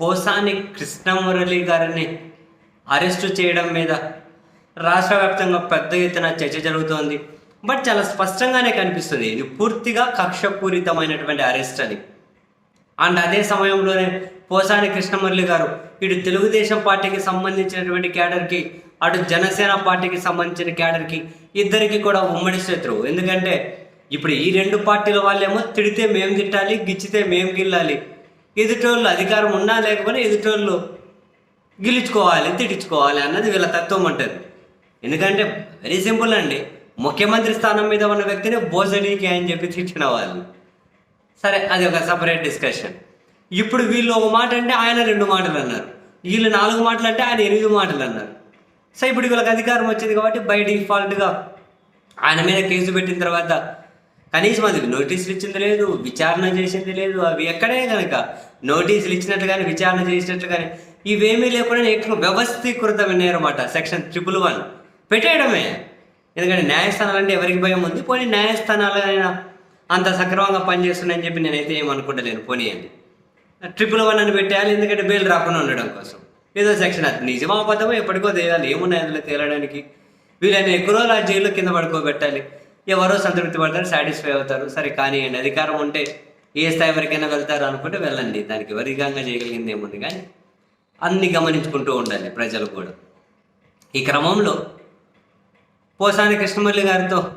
పోసాని కృష్ణమురళి గారిని అరెస్టు చేయడం మీద రాష్ట్ర వ్యాప్తంగా పెద్ద ఎత్తున చర్చ జరుగుతోంది. బట్ చాలా స్పష్టంగానే కనిపిస్తుంది ఇది పూర్తిగా కక్షపూరితమైనటువంటి అరెస్ట్ అని అండ్ అదే సమయంలోనే పోసాని కృష్ణమురళి గారు ఇటు తెలుగుదేశం పార్టీకి సంబంధించినటువంటి క్యాడర్కి అటు జనసేన పార్టీకి సంబంధించిన క్యాడర్కి ఇద్దరికి కూడా ఉమ్మడి శత్రువు. ఎందుకంటే ఇప్పుడు ఈ రెండు పార్టీల వాళ్ళేమో తిడితే మేము తిట్టాలి గిచ్చితే మేము గిల్లాలి. ఎదుటోళ్ళు అధికారం ఉన్నా లేకపోయినా ఎదుటోళ్ళు గెలుచుకోవాలి తిట్టించుకోవాలి అన్నది వీళ్ళ తత్వం అంటది. ఎందుకంటే వెరీ సింపుల్ అండి. ముఖ్యమంత్రి స్థానం మీద ఉన్న వ్యక్తిని భోజనీకి అని చెప్పి తిట్టిన వాళ్ళు. సరే అది ఒక సపరేట్ డిస్కషన్ ఇప్పుడు వీళ్ళు ఒక మాట అంటే ఆయన రెండు మాటలు అన్నారు. వీళ్ళు నాలుగు మాటలు అంటే ఆయన ఎనిమిది మాటలు అన్నారు. సో ఇప్పుడు వీళ్ళకి అధికారం వచ్చింది కాబట్టి బై డిఫాల్ట్గా ఆయన మీద కేసు పెట్టిన తర్వాత కనీసం అది నోటీసులు ఇచ్చింది లేదు విచారణ చేసింది లేదు అవి ఎక్కడే కనుక నోటీసులు ఇచ్చినట్లు కానీ విచారణ చేసినట్లు కానీ ఇవేమీ లేకుండా ఎక్కువ వ్యవస్థీకృతమైన సెక్షన్ ట్రిపుల్ వన్. పెట్టేయడమే. ఎందుకంటే న్యాయస్థానాలు అంటే ఎవరికి భయం ఉంది? పోనీ న్యాయస్థానాలు అయినా అంత సక్రమంగా పనిచేస్తున్నాయని చెప్పి నేనైతే ఏమనుకుంటలేను పోనీ అని ట్రిపుల్ వన్ అని పెట్టేయాలి ఎందుకంటే బెయిల్ రాకుండా ఉండడం కోసం. ఏదో సెక్షన్ అది నిజమా అబద్ధమో ఎప్పటికో తేయాలి ఏమున్నాయి అందులో తేలడానికి? వీళ్ళని ఎక్కువ రోజులు ఆ జైల్లో కింద పడుకోబెట్టాలి. ఎవరో సంతృప్తి పడతారు సాటిస్ఫై అవుతారు. సరే కానివ్వండి అధికారం ఉంటే ఏ స్థాయి వరకైనా వెళ్తారు అనుకుంటే వెళ్ళండి. దానికి వరిగంగా చేయగలిగింది ఏముంది కానీ అన్ని గమనించుకుంటూ ఉండాలి ప్రజలు కూడా. ఈ క్రమంలో పోసాని కృష్ణమల్లి గారితో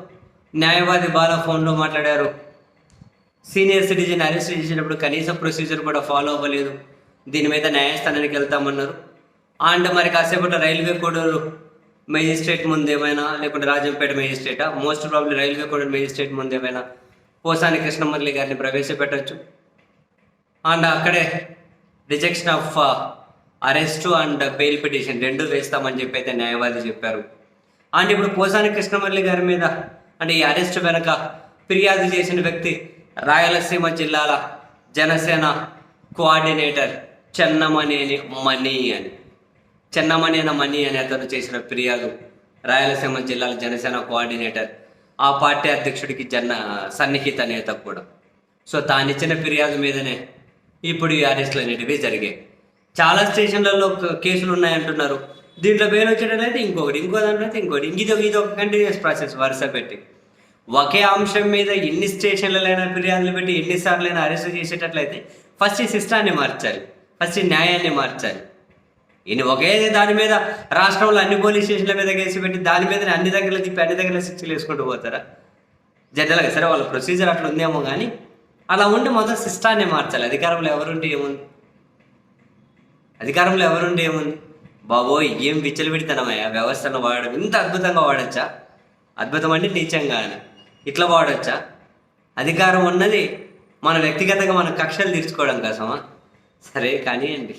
న్యాయవాది బాల ఫోన్లో మాట్లాడారు. సీనియర్ సిటిజన్ అరెస్ట్ చేసేటప్పుడు కనీస ప్రొసీజర్ కూడా ఫాలో అవ్వలేదు. దీని మీద న్యాయస్థానానికి వెళ్తామన్నారు. అండ్ మరి కాసేపటి రైల్వే కోడూరు మెజిస్ట్రేట్ ముందు ఏమైనా లేకుంటే Rajampet మెజిస్ట్రేటా? Most probably railway Koduru magistrate ముందు ఏమైనా పోసాని కృష్ణమురళి గారిని ప్రవేశపెట్టచ్చు. అండ్ అక్కడే rejection of arrest and bail petition రెండు వేస్తామని చెప్పి అయితే న్యాయవాది చెప్పారు. అండ్ ఇప్పుడు పోసాని కృష్ణమురళి గారి మీద అంటే ఈ అరెస్ట్ వెనక ఫిర్యాదు చేసిన వ్యక్తి రాయలసీమ జిల్లాల జనసేన కోఆర్డినేటర్ చెన్నమనేని మణి అని. చెన్నమనేన మణి అనే అతను చేసిన ఫిర్యాదు రాయలసీమ జిల్లాల జనసేన కోఆర్డినేటర్ ఆ పార్టీ అధ్యక్షుడికి జన సన్నిహిత నేత కూడా. సో తానిచ్చిన ఫిర్యాదు మీదనే ఇప్పుడు ఈ అరెస్టులు అనేటివి జరిగాయి. చాలా స్టేషన్లలో కేసులు ఉన్నాయంటున్నారు. దీంట్లో బెయిల్ వచ్చేటట్లయితే ఇంకొకటి ఇంకో దాంట్లో అయితే ఇంకోటి. ఇది ఇది ఒక కంటిన్యూస్ ప్రాసెస్ వరుస పెట్టి. ఒకే అంశం మీద ఎన్ని స్టేషన్లైనా ఫిర్యాదులు పెట్టి ఎన్నిసార్లైనా అరెస్ట్ చేసేటట్లయితే ఫస్ట్ ఈ సిస్టాన్ని మార్చాలి. ఫస్ట్ న్యాయాన్ని మార్చాలి. ఈయన ఒకే దాని మీద రాష్ట్రంలో అన్ని పోలీస్ స్టేషన్ల మీద కేసు పెట్టి దాని మీద అన్ని దగ్గర తిప్పి అన్ని దగ్గర శిక్షలు వేసుకుంటూ పోతారా? జనరల్గా సరే వాళ్ళ ప్రొసీజర్ అట్లా ఉందేమో కానీ అలా ఉంటే మొదటి సిస్టాన్ని మార్చాలి. అధికారంలో ఎవరుంటే ఏముంది? అధికారంలో ఎవరుంటే ఏముంది? బాబోయ్ ఏం విచ్చలు పెడతానమయ్యా వ్యవస్థను వాడడం ఇంత అద్భుతంగా వాడచ్చా? అద్భుతం అంటే నీచంగా ఇట్లా వాడచ్చా? అధికారం ఉన్నది మన వ్యక్తిగతంగా మన కక్షలు తీర్చుకోవడం కోసమా? సరే కానీ అండి